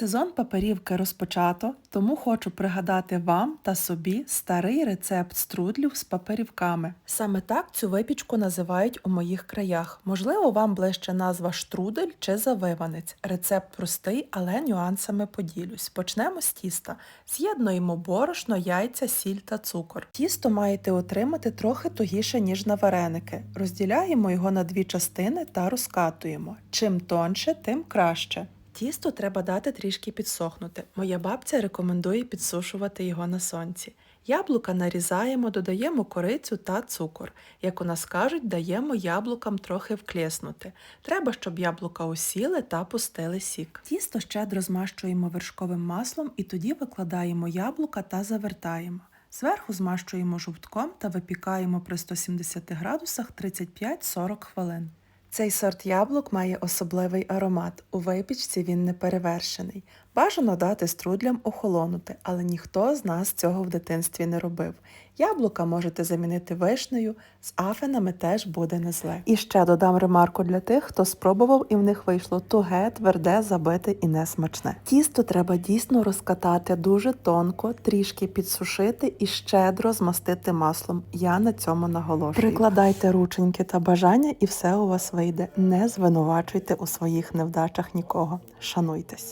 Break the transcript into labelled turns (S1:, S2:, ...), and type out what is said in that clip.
S1: Сезон паперівки розпочато, тому хочу пригадати вам та собі старий рецепт струдлів з паперівками. Саме так цю випічку називають у моїх краях. Можливо, вам ближче назва штрудель чи завиванець. Рецепт простий, але нюансами поділюсь. Почнемо з тіста. З'єднуємо борошно, яйця, сіль та цукор. Тісто маєте отримати трохи тугіше, ніж на вареники. Розділяємо його на дві частини та розкатуємо. Чим тонше, тим краще. Тісто треба дати трішки підсохнути. Моя бабця рекомендує підсушувати його на сонці. Яблука нарізаємо, додаємо корицю та цукор. Як у нас кажуть, даємо яблукам трохи вклеснути. Треба, щоб яблука осіли та пустили сік. Тісто щедро змащуємо вершковим маслом і тоді викладаємо яблука та завертаємо. Зверху змащуємо жовтком та випікаємо при 170 градусах 35-40 хвилин. Цей сорт яблук має особливий аромат. У випічці він не перевершений. Бажано дати струдлям охолонути, але ніхто з нас цього в дитинстві не робив. Яблука можете замінити вишнею, з афенами теж буде не зле. І ще додам ремарку для тих, хто спробував і в них вийшло туге, тверде, забите і несмачне. Тісто треба дійсно розкатати дуже тонко, трішки підсушити і щедро змастити маслом. Я на цьому наголошую. Прикладайте рученьки та бажання, і все у вас вийде. Не звинувачуйте у своїх невдачах нікого. Шануйтесь.